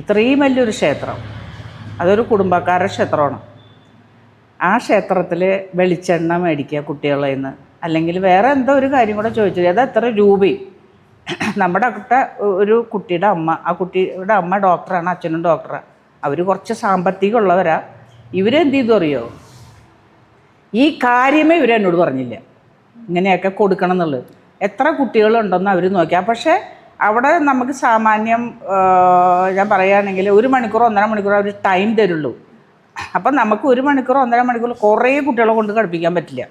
ഇത്രയും വലിയൊരു ക്ഷേത്രം. അതൊരു കുടുംബക്കാരുടെ ക്ഷേത്രമാണ്. ആ ക്ഷേത്രത്തിൽ വെളിച്ചെണ്ണ മേടിക്കുക കുട്ടികളിൽ നിന്ന് അല്ലെങ്കിൽ വേറെ എന്തോ ഒരു കാര്യം കൂടെ ചോദിച്ചു. അത് എത്ര രൂപയും നമ്മുടെ ഒക്കെ ഒരു കുട്ടിയുടെ അമ്മ ആ കുട്ടിയുടെ അമ്മ ഡോക്ടറാണ് അച്ഛനും ഡോക്ടറാണ് അവർ കുറച്ച് സാമ്പത്തികമുള്ളവരാ. ഇവരെന്ത് ചെയ്തു അറിയോ? ഈ കാര്യമേ ഇവരെന്നോട് പറഞ്ഞില്ല. ഇങ്ങനെയൊക്കെ കൊടുക്കണം എന്നുള്ളത്. എത്ര കുട്ടികളുണ്ടെന്ന് അവർ നോക്കിയാൽ പക്ഷേ അവിടെ നമുക്ക് സാമാന്യം ഞാൻ പറയുകയാണെങ്കിൽ ഒരു മണിക്കൂർ ഒന്നര മണിക്കൂർ അവർ ടൈം തരുള്ളൂ. അപ്പം നമുക്ക് ഒരു മണിക്കൂർ ഒന്നര മണിക്കൂർ കുറേ കുട്ടികളെ കൊണ്ട് കളിപ്പിക്കാൻ പറ്റില്ല.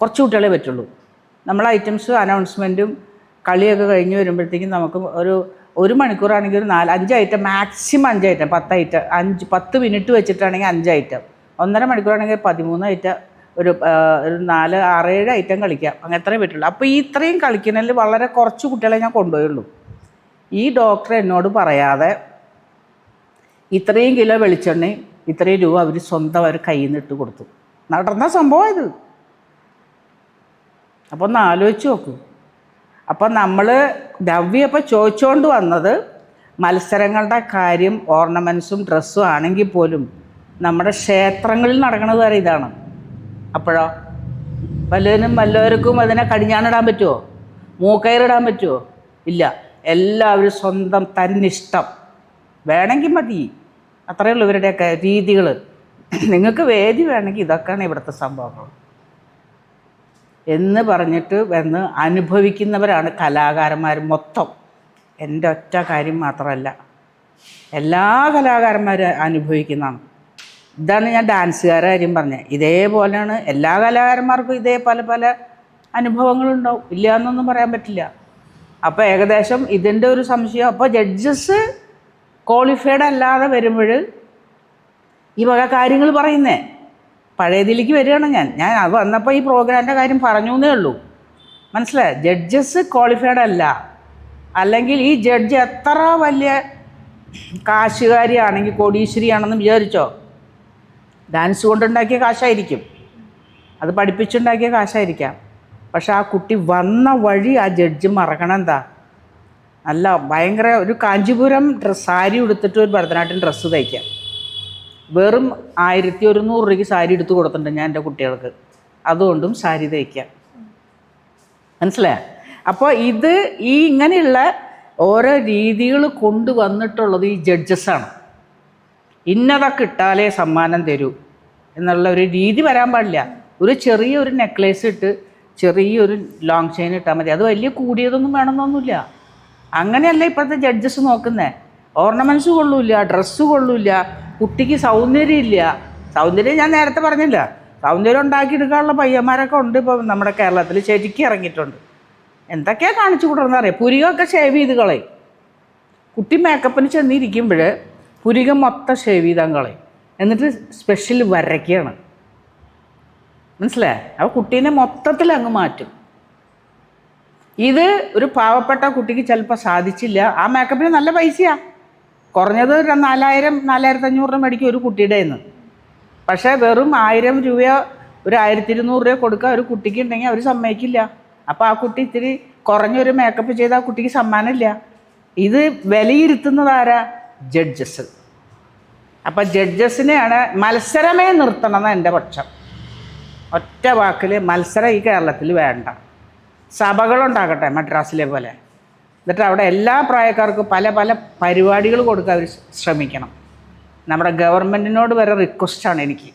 കുറച്ച് കുട്ടികളെ പറ്റുള്ളൂ. നമ്മൾ ഐറ്റംസ് അനൗൺസ്മെന്റും കളിയൊക്കെ കഴിഞ്ഞ് വരുമ്പോഴത്തേക്കും നമുക്ക് ഒരു ഒരു മണിക്കൂറാണെങ്കിൽ ഒരു നാല് അഞ്ച് ഐറ്റം മാക്സിമം അഞ്ച് ഐറ്റം പത്ത് ഐറ്റം അഞ്ച് പത്ത് മിനിറ്റ് വെച്ചിട്ടാണെങ്കിൽ അഞ്ച് ഐറ്റം ഒന്നര മണിക്കൂറാണെങ്കിൽ പതിമൂന്ന് ഐറ്റം ഒരു ഒരു നാല് ആറേഴ് ഐറ്റം കളിക്കാം. അങ്ങനെ അത്രയും പറ്റുള്ളൂ. അപ്പോൾ ഈ ഇത്രയും കളിക്കുന്നതിൽ വളരെ കുറച്ച് കുട്ടികളെ ഞാൻ കൊണ്ടുപോയുള്ളൂ. ഈ ഡോക്ടർ എന്നോട് പറയാതെ ഇത്രയും കിലോ വെളിച്ചെണ്ണയും ഇത്രയും രൂപ അവർ സ്വന്തം അവർ കയ്യിൽ നിന്ന് ഇട്ട് കൊടുത്തു. നടന്ന സംഭവം ഇത്. അപ്പോൾ ഒന്ന് ആലോചിച്ച് നോക്കൂ. അപ്പം നമ്മൾ നവ്യ അപ്പോൾ ചോദിച്ചുകൊണ്ട് വന്നത് മത്സരങ്ങളുടെ കാര്യം ഓർണമെന്റ്സും ഡ്രസ്സും ആണെങ്കിൽ പോലും നമ്മുടെ ക്ഷേത്രങ്ങളിൽ നടക്കുന്നത് വരെ ഇതാണ്. അപ്പോഴോ? വല്ലതിനും വല്ലവർക്കും അതിനെ കടിഞ്ഞാണിടാൻ പറ്റുമോ മൂക്കയറിടാൻ പറ്റുമോ ഇല്ല. എല്ലാവരും സ്വന്തം തന്നിഷ്ടം. വേണമെങ്കിൽ മതി. അത്രയേ ഉള്ളൂ ഇവരുടെയൊക്കെ രീതികൾ. നിങ്ങൾക്ക് വേദി വേണമെങ്കിൽ ഇതൊക്കെയാണ് ഇവിടുത്തെ സംഭവങ്ങൾ. എന്ന് പറഞ്ഞിട്ട് വന്ന് അനുഭവിക്കുന്നവരാണ് കലാകാരന്മാർ മൊത്തം. എന്റെ ഒറ്റ കാര്യം മാത്രമല്ല. എല്ലാ കലാകാരന്മാരും അനുഭവിക്കുന്നതാണ്. ഇതാണ് ഞാൻ ഡാൻസുകാരെ കാര്യം പറഞ്ഞത്. ഇതേപോലെയാണ് എല്ലാ കലാകാരന്മാർക്കും ഇതേ പല പല അനുഭവങ്ങളുണ്ടാവും. ഇല്ല എന്നൊന്നും പറയാൻ പറ്റില്ല. അപ്പോൾ ഏകദേശം ഇതിന്റെ ഒരു സംശയം. അപ്പോൾ ജഡ്ജസ് ക്വാളിഫൈഡ് അല്ലാതെ വരുമ്പോൾ ഈ വക കാര്യങ്ങൾ പറയുന്നേ. പഴയതിലേക്ക് വരികയാണ് ഞാൻ. ഞാൻ അത് വന്നപ്പോൾ ഈ പ്രോഗ്രാമിന്റെ കാര്യം പറഞ്ഞു എന്നേ ഉള്ളൂ. മനസ്സിലായി? ജഡ്ജസ് ക്വാളിഫൈഡ് അല്ല. അല്ലെങ്കിൽ ഈ ജഡ്ജ് എത്ര വലിയ കാശുകാരിയാണെങ്കിൽ കോടീശ്വരിയാണെന്ന് വിചാരിച്ചോ? ഡാൻസ് കൊണ്ടുണ്ടാക്കിയ കാശായിരിക്കും. അത് പഠിപ്പിച്ചുണ്ടാക്കിയ കാശായിരിക്കാം. പക്ഷെ ആ കുട്ടി വന്ന വഴി ആ ജഡ്ജ് മറക്കണം എന്താ? നല്ല ഭയങ്കര ഒരു കാഞ്ചിപുരം ഡ്രസ് സാരി ഉടുത്തിട്ട് ഒരു ഭരതനാട്യം ഡ്രസ്സ് തയ്ക്കാം. വെറും ആയിരത്തി ഒരുന്നൂറ് രൂപയ്ക്ക് സാരി എടുത്ത് കൊടുത്തിട്ടുണ്ട് ഞാൻ എന്റെ കുട്ടികൾക്ക്. അതുകൊണ്ടും സാരി തയ്ക്കാം. മനസ്സിലായ? അപ്പോൾ ഇത് ഈ ഇങ്ങനെയുള്ള ഓരോ രീതികൾ കൊണ്ടുവന്നിട്ടുള്ളത് ഈ ജഡ്ജസാണ് ഇന്നതൊക്കെ ഇട്ടാലേ സമ്മാനം തരൂ എന്നുള്ള ഒരു രീതി വരാൻ പാടില്ല. ഒരു ചെറിയൊരു നെക്ലേസ് ഇട്ട് ചെറിയൊരു ലോങ് ചെയിൻ ഇട്ടാൽ മതി. അത് വലിയ കൂടിയതൊന്നും വേണമെന്നൊന്നുമില്ല. അങ്ങനെയല്ല ഇപ്പോഴത്തെ ജഡ്ജസ് നോക്കുന്നത് ഓർണമെന്റ്സ് കൊള്ളൂല്ല ഡ്രസ്സ് കൊള്ളൂല്ല കുട്ടിക്ക് സൗന്ദര്യമില്ല. സൗന്ദര്യം ഞാൻ നേരത്തെ പറഞ്ഞില്ല. സൗന്ദര്യം ഉണ്ടാക്കിയെടുക്കാനുള്ള പയ്യന്മാരൊക്കെ ഉണ്ട് ഇപ്പോൾ നമ്മുടെ കേരളത്തിൽ. ശരിക്കും ഇറങ്ങിയിട്ടുണ്ട്. എന്തൊക്കെയാണ് കാണിച്ചു കൊടുക്കുന്നത് അറിയാം പുരികമൊക്കെ ഷേവ് ചെയ്ത് കളയും. കുട്ടി മേക്കപ്പിന് ചെന്നിരിക്കുമ്പോൾ പുരികം മൊത്തം ഷേവ് ചെയ്താൽ കളയും എന്നിട്ട് സ്പെഷ്യൽ വരയ്ക്കുകയാണ്. മനസ്സിലായേ? അപ്പോൾ കുട്ടീനെ മൊത്തത്തിൽ അങ്ങ് മാറ്റും. ഇത് ഒരു പാവപ്പെട്ട കുട്ടിക്ക് ചിലപ്പോൾ സാധിച്ചില്ല. ആ മേക്കപ്പിന് നല്ല പൈസയാണ് കുറഞ്ഞത് ഒരു നാലായിരം നാലായിരത്തി അഞ്ഞൂറ് രൂപ മേടിക്കും ഒരു കുട്ടിയുടെ നിന്ന് പക്ഷേ വെറും ആയിരം രൂപയോ ഒരു ആയിരത്തി ഇരുന്നൂറ് രൂപ കൊടുക്കുക ഒരു കുട്ടിക്ക് ഉണ്ടെങ്കിൽ അവർ സമ്മതിക്കില്ല. അപ്പോൾ ആ കുട്ടി ഇത്തിരി കുറഞ്ഞൊരു മേക്കപ്പ് ചെയ്ത് ആ കുട്ടിക്ക് സമ്മാനമില്ല ഇത് വിലയിരുത്തുന്നത് ആരാ? ജഡ്ജസ്. അപ്പം ജഡ്ജസിനെയാണ് മത്സരമേ നിർത്തണം എന്റെ പക്ഷം. ഒറ്റ വാക്കിൽ മത്സരം ഈ കേരളത്തിൽ വേണ്ട. സഭകളുണ്ടാകട്ടെ മദ്രാസിലെ പോലെ. എന്നിട്ട് അവിടെ എല്ലാ പ്രായക്കാർക്കും പല പല പരിപാടികൾ കൊടുക്കാൻ അവർ ശ്രമിക്കണം. നമ്മുടെ ഗവൺമെന്റിനോട് വരെ റിക്വസ്റ്റാണ് എനിക്ക്.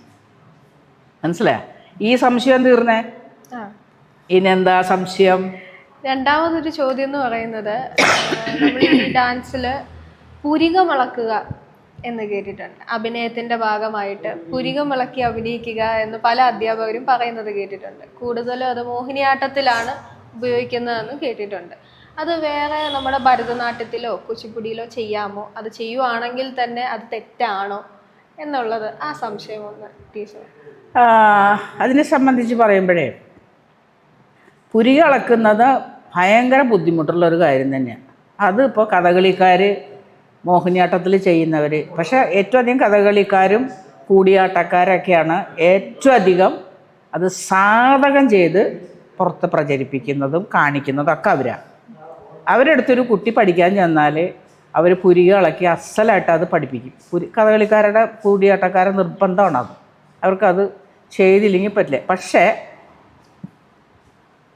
മനസ്സിലായ? ഈ സംശയം തീർന്നേ? ഇനെന്താ സംശയം? രണ്ടാമതൊരു ചോദ്യം എന്ന് പറയുന്നത് നമ്മൾ ഈ ഡാൻസിൽ പുരികം വളക്കുക എന്ന് കേട്ടിട്ടുണ്ട്. അഭിനയത്തിന്റെ ഭാഗമായിട്ട് പുരികം വിളക്കി അഭിനയിക്കുക എന്ന് പല അധ്യാപകരും പറയുന്നത് കേട്ടിട്ടുണ്ട്. കൂടുതലും അത് മോഹിനിയാട്ടത്തിലാണ് ഉപയോഗിക്കുന്നതെന്ന് കേട്ടിട്ടുണ്ട്. അത് വേറെ നമ്മുടെ ഭരതനാട്യത്തിലോ കുച്ചിപ്പുടിയിലോ ചെയ്യാമോ? അത് ചെയ്യുവാണെങ്കിൽ തന്നെ അത് തെറ്റാണോ എന്നുള്ളത് ആ സംശയം ഒന്ന് ടീച്ചർ. അതിനെ സംബന്ധിച്ച് പറയുമ്പോഴേ പുരി അളക്കുന്നത് ഭയങ്കര ബുദ്ധിമുട്ടുള്ള ഒരു കാര്യം തന്നെയാണ് അത് ഇപ്പോൾ കഥകളിക്കാർ മോഹിനിയാട്ടത്തിൽ ചെയ്യുന്നവർ പക്ഷേ ഏറ്റവും അധികം കഥകളിക്കാരും കൂടിയാട്ടക്കാരൊക്കെയാണ് ഏറ്റവും അധികം അത് സാധകം ചെയ്ത് പുറത്ത് പ്രചരിപ്പിക്കുന്നതും കാണിക്കുന്നതും ഒക്കെ അവരാണ് അവരുടെ അടുത്തൊരു കുട്ടി പഠിക്കാൻ ചെന്നാൽ അവർ പുരിക ഇളക്കി അസലായിട്ട് അത് പഠിപ്പിക്കും. പുരി കഥകളിക്കാരുടെ കൂടിയാട്ടക്കാരെ നിർബന്ധമാണ് അത്. അവർക്കത് ചെയ്തില്ലെങ്കിൽ പറ്റില്ല. പക്ഷേ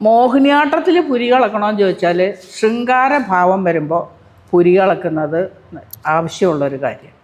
മോഹിനിയാട്ടത്തിൽ പുരിക ഇളക്കണമെന്ന് ചോദിച്ചാൽ ശൃംഗാരഭാവം വരുമ്പോൾ പുരിക ഇളക്കുന്നത് ആവശ്യമുള്ളൊരു കാര്യം.